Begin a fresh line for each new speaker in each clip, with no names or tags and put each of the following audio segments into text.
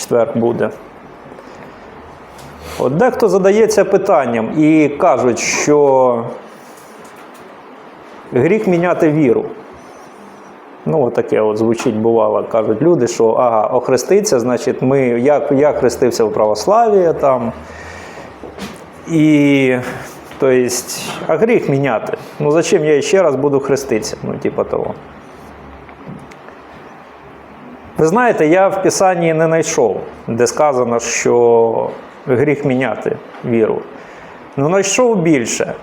четвер буде. От дехто задається питанням і кажуть, що гріх міняти віру. Ну, от таке от звучить бувало. Кажуть люди, що ага, охреститься, значить, ми, я, я хрестився в православ'я там. І, то а гріх міняти. Ну зачем я ще раз буду хреститися? Ну, типа того. Ви знаєте, я в Писанні не знайшов, де сказано, що гріх міняти віру. Ну, знайшов більше.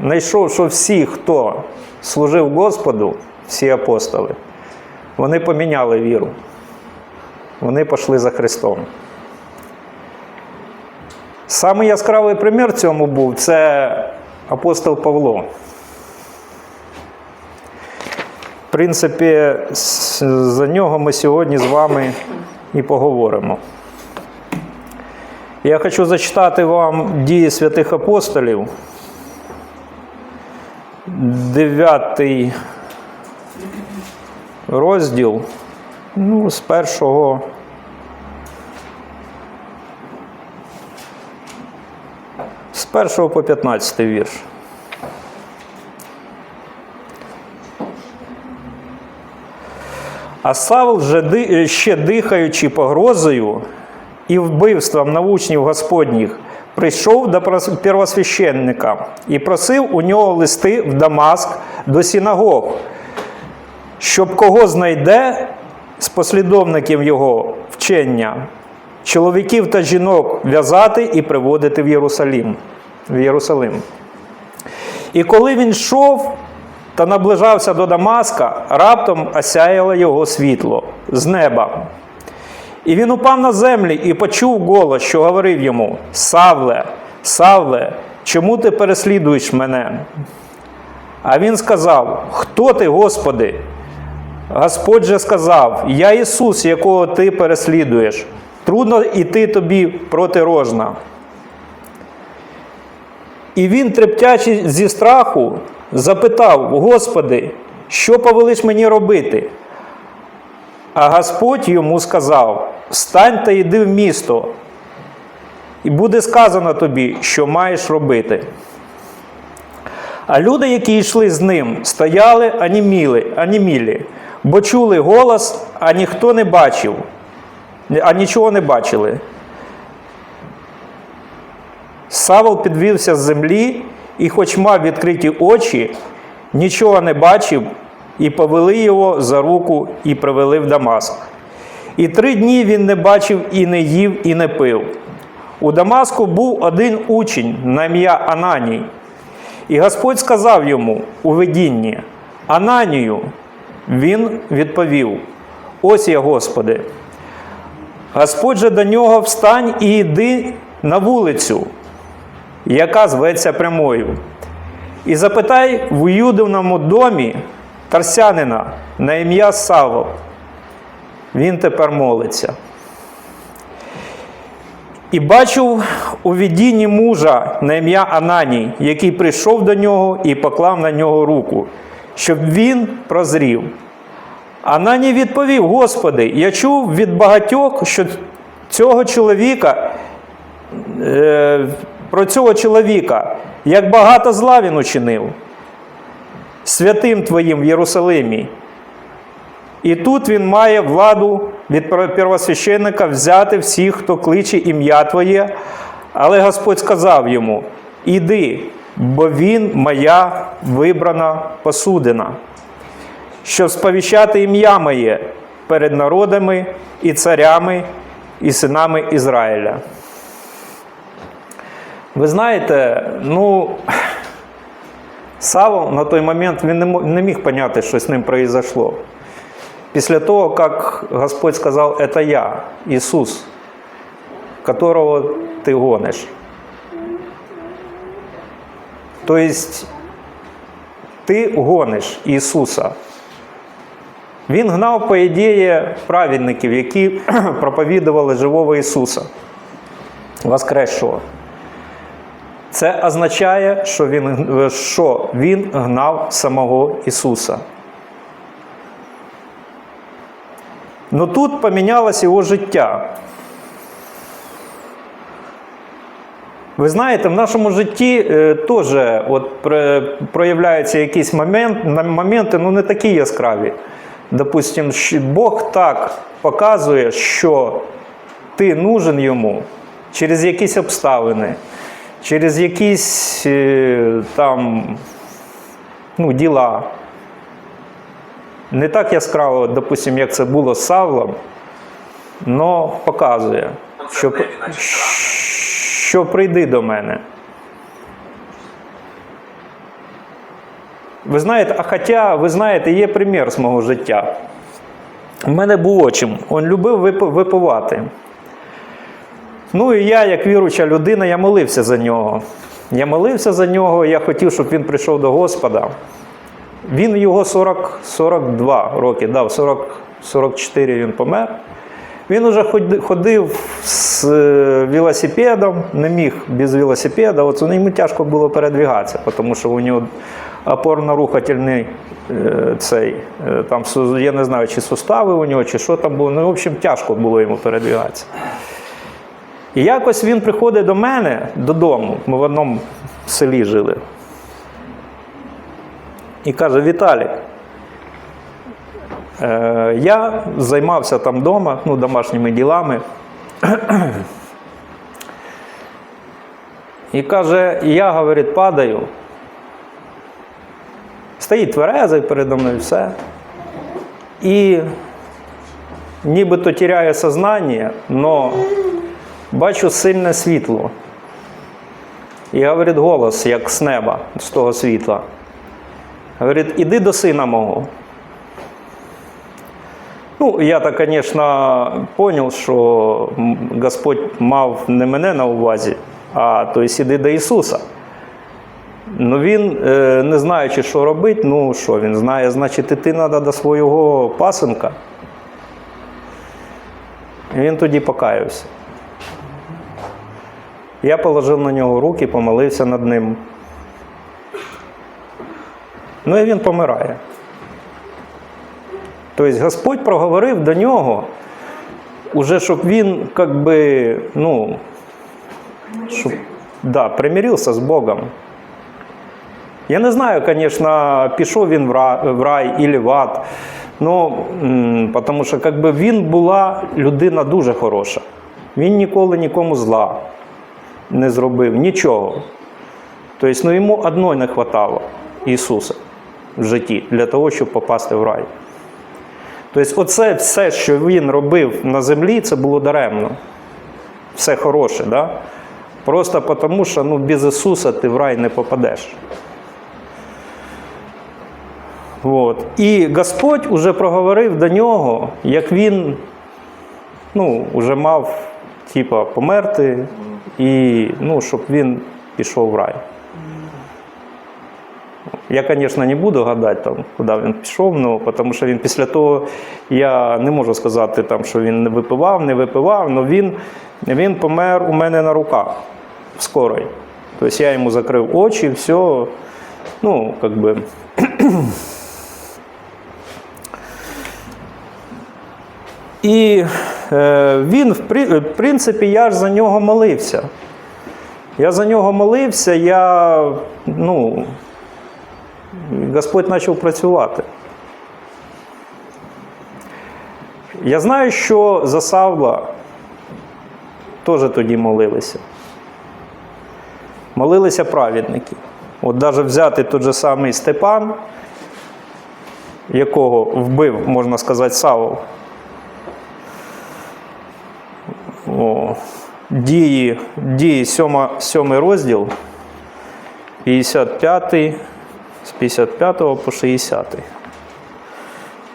Знайшов, що всі, хто служив Господу, всі апостоли, вони поміняли віру. Вони пішли за Христом. Самий яскравий примір цьому був це апостол Павло. В принципі, за нього ми сьогодні з вами і поговоримо. Я хочу зачитати вам дії святих апостолів, 9 розділ, ну, з першого. З 1 по 15 вірш. А Савл, ще дихаючи погрозою і вбивством научнів Господніх, прийшов до первосвященника і просив у нього листи в Дамаск до синагог, щоб кого знайде з послідовників його вчення, чоловіків та жінок в'язати і приводити в Єрусалим. В Єрусалим. І коли він йшов та наближався до Дамаска, раптом осяяло його світло з неба. І він упав на землі і почув голос, що говорив йому: Савле, Савле, чому ти переслідуєш мене? А він сказав: Хто ти, Господи? Господь же сказав: Я Ісус, якого ти переслідуєш. Трудно йти тобі проти рожна. І він, трептячи зі страху, запитав: Господи, що повелиш мені робити? А Господь йому сказав: Встань та йди в місто, і буде сказано тобі, що маєш робити. А люди, які йшли з ним, стояли аніміли, анімілі, бо чули голос, а ніхто не бачив, а нічого не бачили. Савол підвівся з землі і, хоч мав відкриті очі, нічого не бачив, і повели його за руку і привели в Дамаск. І три дні він не бачив і не їв, і не пив. У Дамаску був один учень на ім'я Ананій. І Господь сказав йому у видінні: Ананію, він відповів: Ось я, Господи. Господь же до нього встань і йди на вулицю, яка зветься прямою. І запитай в Юдовному домі тарсянина на ім'я Савол. Він тепер молиться. І бачив у відінні мужа на ім'я Ананій, який прийшов до нього і поклав на нього руку, щоб він прозрів. Ананій відповів: Господи, я чув від багатьох, що цього чоловіка, е, про цього чоловіка, як багато зла він учинив святим Твоїм в Єрусалимі. І тут він має владу від первосвященника взяти всіх, хто кличе ім'я Твоє. Але Господь сказав йому: Іди, бо він моя вибрана посудина, щоб сповіщати ім'я моє перед народами і царями, і синами Ізраїля. Ви знаєте, ну, Савол на той момент він не міг поняти, що з ним произошло. Після того, як Господь сказав, это я, Ісус, которого ти гониш. Тобто, ти гониш Ісуса. Він гнав, по ідеї, праведників, які проповідували живого Ісуса, воскресшого. Це означає, що він, е, що він гнав самого Ісуса. Но тут помінялось його життя. Ви знаєте, в нашому житті е, теж от, проявляються якісь момент, моменти, ну не такі яскраві. Допустимо, Бог так показує, що ти нужен йому через якісь обставини через якісь е, там ну, діла. Не так яскраво, допустим, як це було з Савлом, але показує, що, що прийди до мене. Ви знаєте, а хоча, ви знаєте, є примір з мого життя. У мене був очим, він любив випивати. Ну і я, як віруюча людина, я молився за нього. Я молився за нього, я хотів, щоб він прийшов до Господа. Він його 40, 42 роки, да, в 40, 44 він помер. Він уже ходив з е, велосипедом, не міг без велосипеда. От йому тяжко було передвігатися, тому що у нього опорно-рухательний е, цей, е, там, я не знаю, чи сустави у нього, чи що там було. Ну, в общем, тяжко було йому передвігатися. І якось він приходить до мене додому, ми в одному селі жили. І каже: Віталік, е, я займався там вдома, ну, домашніми ділами. І каже, я, говорить, падаю. Стоїть тверезий передо мною все. І нібито тіряє сознання, але бачу сильне світло. І говорить голос, як з неба, з того світла. Говорить, іди до сина мого. Ну, я так, звісно, зрозумів, що Господь мав не мене на увазі, а тобто іди до Ісуса. Ну він, е, не знаючи, що робити, ну що він знає, значить, іти треба до свого пасенка. Він тоді покаявся. Я положив на нього руки, помолився над ним. Ну і він помирає. Тобто Господь проговорив до нього, уже щоб він, як би, ну, щоб, да, примирився з Богом. Я не знаю, звісно, пішов він в рай, или в ад. Ну, тому що как би, він була людина дуже хороша. Він ніколи нікому зла не зробив, нічого. Тобто, ну, йому одної не вистачало Ісуса в житті для того, щоб попасти в рай. Тобто, оце все, що він робив на землі, це було даремно. Все хороше, да? Просто тому, що ну, без Ісуса ти в рай не попадеш. От. І Господь уже проговорив до нього, як він ну, вже мав типа, померти, і ну, щоб він пішов в рай. Я, звісно, не буду гадати, там, куди він пішов, ну, тому що він після того, я не можу сказати, там, що він не випивав, не випивав, але він, він помер у мене на руках в скорой. Тобто я йому закрив очі, все, ну, як би. І він, в принципі, я ж за нього молився. Я за нього молився, я, ну, Господь почав працювати. Я знаю, що за Савла теж тоді молилися. Молилися праведники. От навіть взяти той же самий Степан, якого вбив, можна сказати, Савол. О, дії, дії 7, 7 розділ, 55, з 55 по 60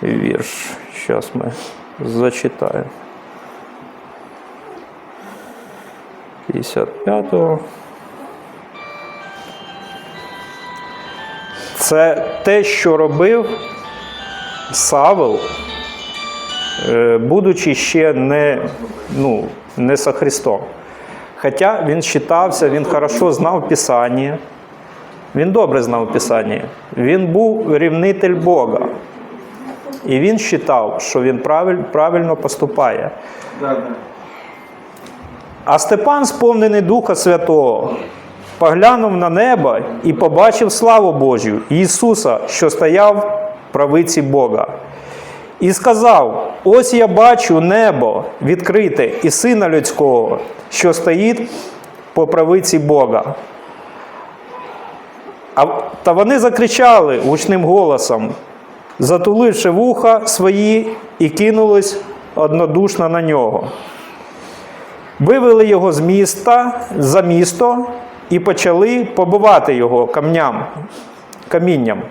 вірш. Зараз ми зачитаємо. 55. Це те, що робив Савел, е, будучи ще не, ну, не со Христом. Хоча він считався, він хорошо знав Писання, він добре знав Писання. Він був рівнитель Бога. І він вважав, що він правильно поступає. А Степан, сповнений Духа Святого, поглянув на небо і побачив славу Божю Ісуса, що стояв в правиці Бога. І сказав: Ось я бачу небо відкрите і сина людського, що стоїть по правиці Бога. А, та вони закричали гучним голосом, затуливши вуха свої, і кинулись однодушно на нього. Вивели його з міста за місто і почали побивати його камням, камінням.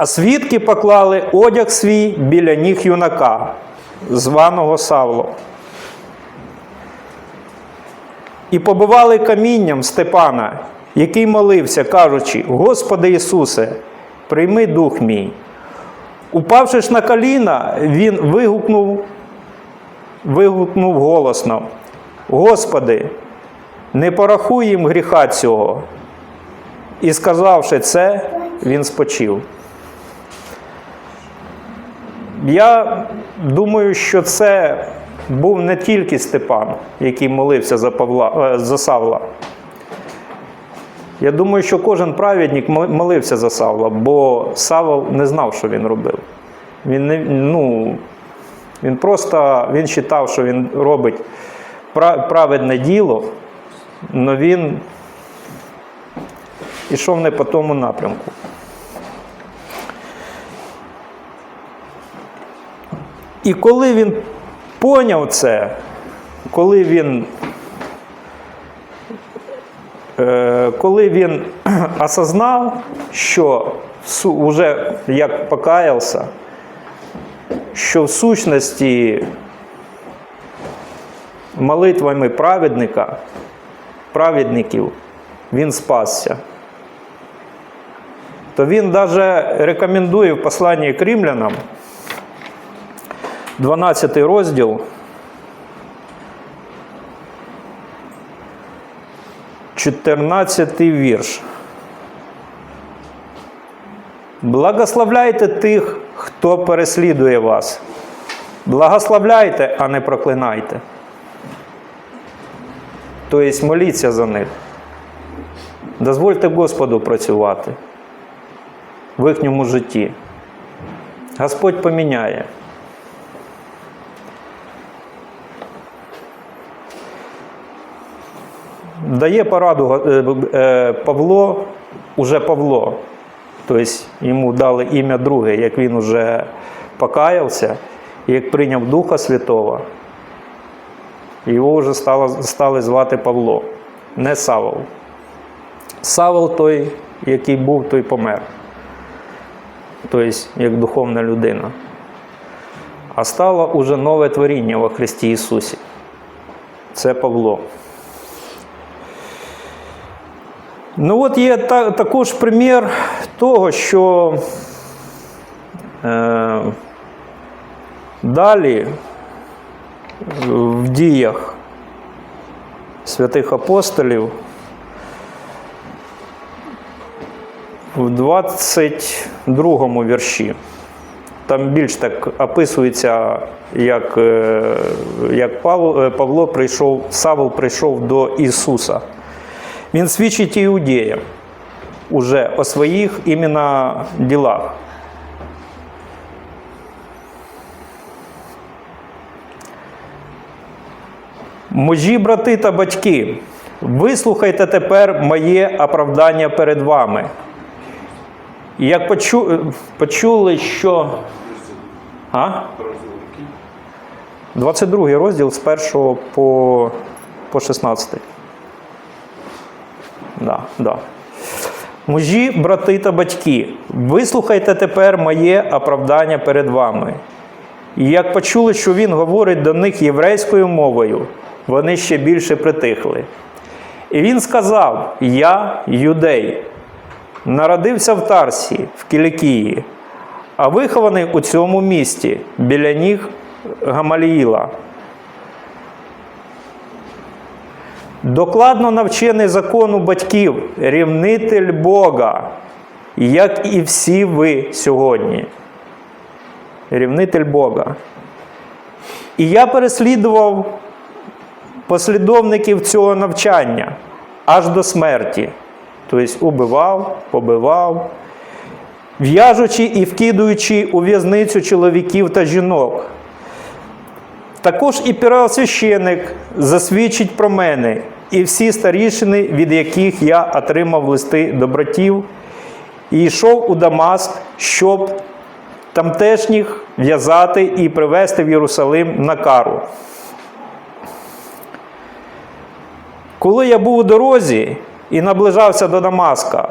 А свідки поклали одяг свій біля ніг юнака, званого Савло. І побивали камінням Степана, який молився, кажучи: Господи Ісусе, прийми дух мій. Упавши ж на коліна, він вигукнув, вигукнув голосно: Господи, не порахуй їм гріха цього. І сказавши це, він спочив. Я думаю, що це був не тільки Степан, який молився за, Павла, е, за Савла. Я думаю, що кожен праведник молився за Савла, бо Савл не знав, що він робив. Він, не, ну, він просто він вважав, що він робить пра- праведне діло, але він ішов не по тому напрямку. І коли він поняв це, коли він, е, коли він осознав, що уже як покаявся, що в сущності молитвами праведника, праведників він спасся, то він навіть рекомендує в посланні к римлянам 12 розділ. 14 вірш. Благословляйте тих, хто переслідує вас. Благословляйте, а не проклинайте. Тобто моліться за них. Дозвольте Господу працювати в їхньому житті. Господь поміняє. Дає пораду е, е, Павло, уже Павло. Тобто йому дали ім'я друге, як він уже покаявся, як прийняв Духа Святого, його вже стало, стали звати Павло, не Савол. Савол той, який був, той помер. Тобто, як духовна людина. А стало уже нове творіння во Христі Ісусі. Це Павло. Ну от є та, також примір того, що е, далі в діях святих апостолів в 22 вірші. Там більш так описується, як, е, як е, Павло прийшов, Савл прийшов до Ісуса. Він свідчить іудеям уже о своїх іменно ділах. Мужі, брати та батьки, вислухайте тепер моє оправдання перед вами. Як почу, почули, що. А? 22 розділ з 1 по, по 16. Да, да. Мужі, брати та батьки, вислухайте тепер моє оправдання перед вами. І як почули, що він говорить до них єврейською мовою, вони ще більше притихли. І він сказав: Я юдей, народився в Тарсі, в Кілікії, а вихований у цьому місті біля ніг Гамаліїла. Докладно навчений закону батьків, рівнитель Бога, як і всі ви сьогодні. Рівнитель Бога. І я переслідував послідовників цього навчання аж до смерті. Тобто убивав, побивав, в'яжучи і вкидуючи у в'язницю чоловіків та жінок. Також і первосвященик засвідчить про мене і всі старішини, від яких я отримав листи до братів, і йшов у Дамаск, щоб тамтешніх в'язати і привезти в Єрусалим на кару. Коли я був у дорозі і наближався до Дамаска,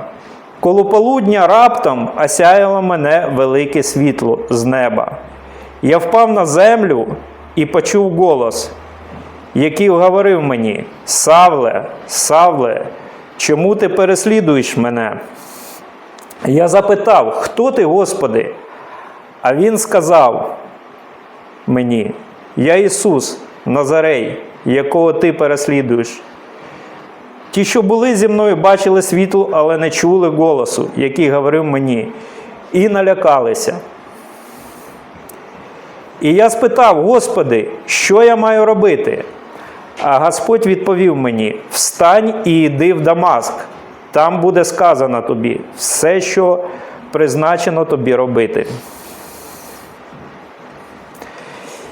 коло полудня раптом осяяло мене велике світло з неба. Я впав на землю і почув голос, який говорив мені: Савле, Савле, чому ти переслідуєш мене? Я запитав, хто ти, Господи? А він сказав мені: Я Ісус, Назарей, якого ти переслідуєш. Ті, що були зі мною, бачили світло, але не чули голосу, який говорив мені, і налякалися. І я спитав, Господи, що я маю робити? А Господь відповів мені: Встань і йди в Дамаск. Там буде сказано тобі все, що призначено тобі робити.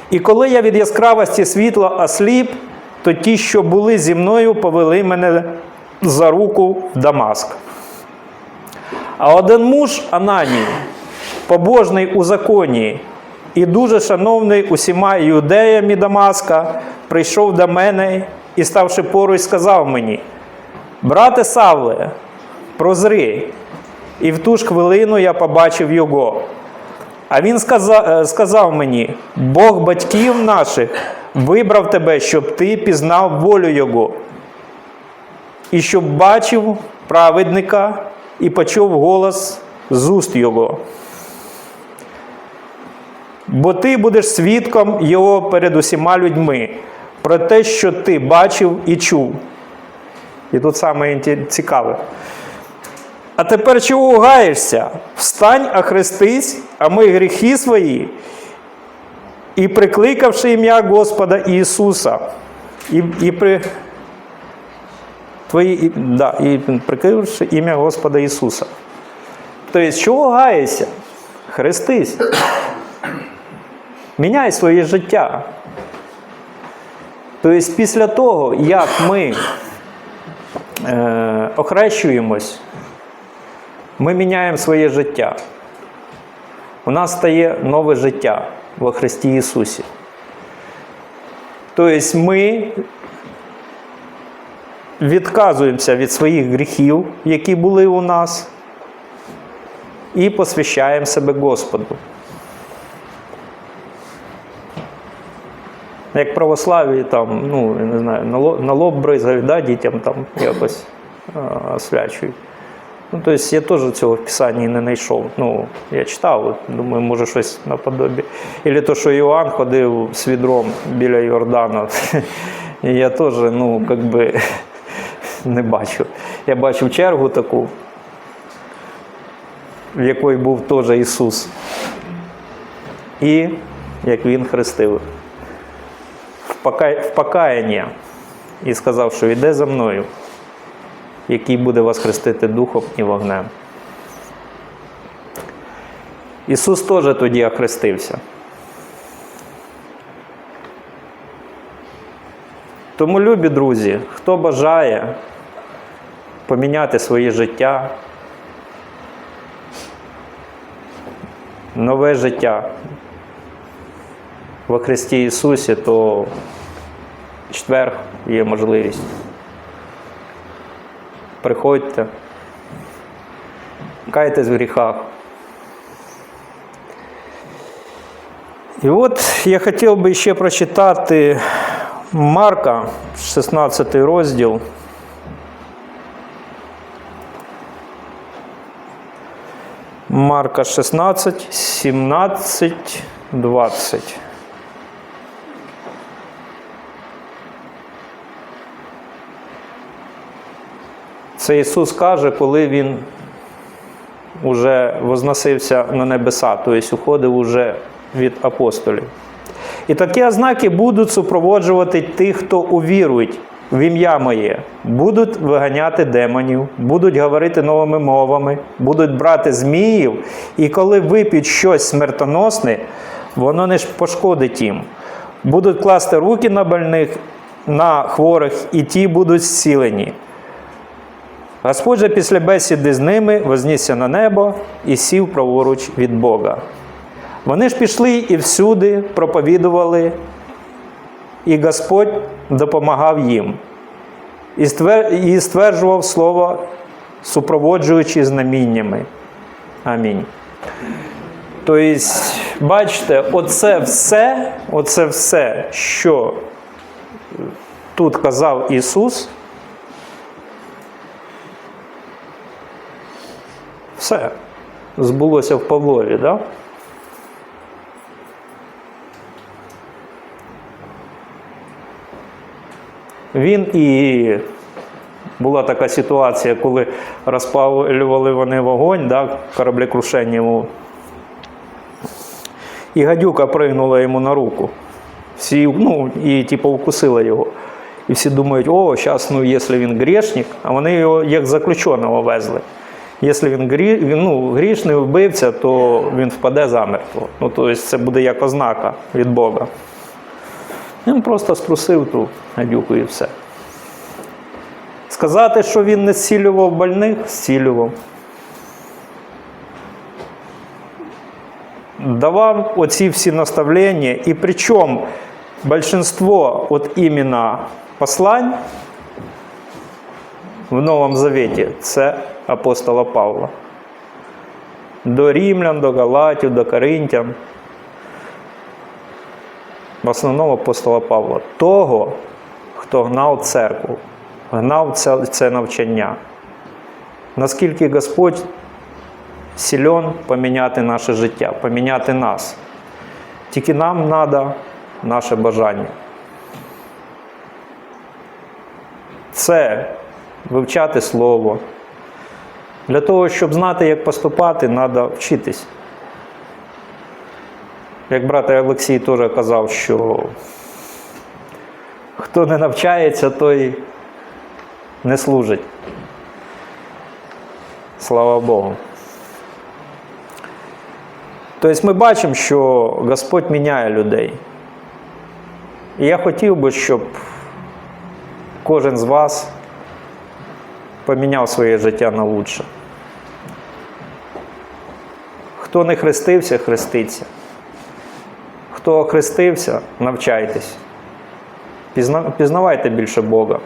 І коли я від яскравості світла осліп, то ті, що були зі мною, повели мене за руку в Дамаск. А один муж Ананій, побожний у законі і дуже шановний усіма юдеями Дамаска, прийшов до мене і, ставши поруч, сказав мені: Брате Савле, прозри. І в ту ж хвилину я побачив його. А він сказав, е, сказав мені: Бог батьків наших вибрав тебе, щоб ти пізнав волю Його, і щоб бачив праведника і почув голос з уст Його. Бо ти будеш свідком Його перед усіма людьми про те, що ти бачив і чув. І тут саме цікаве. А тепер чого гаєшся? Встань, охрестись, а ми гріхи свої, і прикликавши ім'я Господа Ісуса, і, і при твої, і, да, і прикликавши ім'я Господа Ісуса. Тобто, чого гаєшся? Хрестись. Міняй своє життя. Тобто, після того, як ми е, охрещуємось, ми міняємо своє життя. У нас стає нове життя во Христі Ісусі. Тобто ми відказуємося від своїх гріхів, які були у нас, і посвящаємо себе Господу. Як православі там, ну, я не знаю, на лоб, бризгають, да, дітям там якось освячують. Ну, тобто я теж цього в Писанні не знайшов. Ну, я читав, думаю, може щось наподобі. Ілі то, що Іоанн ходив з відром біля Йордана. І я теж, ну, як би, не бачу. Я бачив чергу таку, в якої був теж Ісус. І як Він хрестив в покаяння і сказав, що йде за мною який буде вас хрестити духом і вогнем. Ісус теж тоді охрестився. Тому, любі друзі, хто бажає поміняти своє життя, нове життя во Христі Ісусі, то четвер є можливість. Приходьте, кайтесь в гріхах. І от я хотів би ще прочитати Марка, 16 розділ. Марка 16, 17, 20. Це Ісус каже, коли Він уже возносився на небеса, тобто уходив уже від апостолів. І такі ознаки будуть супроводжувати тих, хто увірують в ім'я моє, будуть виганяти демонів, будуть говорити новими мовами, будуть брати зміїв, і коли вип'ють щось смертоносне, воно не пошкодить їм. Будуть класти руки на больних, на хворих, і ті будуть зцілені. Господь же після бесіди з ними вознісся на небо і сів праворуч від Бога. Вони ж пішли і всюди проповідували, і Господь допомагав їм і стверджував слово, супроводжуючи знаміннями. Амінь. Тобто, бачите, оце все, оце все, що тут казав Ісус, все збулося в Павлові, да? Він і була така ситуація, коли розпалювали вони вогонь, да, кораблекрушення. І гадюка пригнула йому на руку. Всі, ну, і типу вкусила його. І всі думають, о, зараз, ну, якщо він грішник, а вони його як заключеного везли. Якщо він грі, ну, грішний вбивця, то він впаде замертво. Ну, тобто це буде як ознака від Бога. Він просто струсив ту гадюку і все. Сказати, що він не зцілював больних, зцілював. Давав оці всі наставлення, і причому большинство от іменно послань в Новому Завіті це апостола Павла. До римлян, до Галатів, до Коринтян. В основному апостола Павла. Того, хто гнав церкву, гнав це, це навчання. Наскільки Господь силен поміняти наше життя, поміняти нас. Тільки нам треба наше бажання. Це вивчати слово. Для того, щоб знати, як поступати, треба вчитись. Як брат Олексій теж казав, що хто не навчається, той не служить. Слава Богу. Тобто ми бачимо, що Господь міняє людей. І я хотів би, щоб кожен з вас поміняв своє життя на лучше. Хто не хрестився, хреститься. Хто хрестився, навчайтесь. Пізнавайте більше Бога.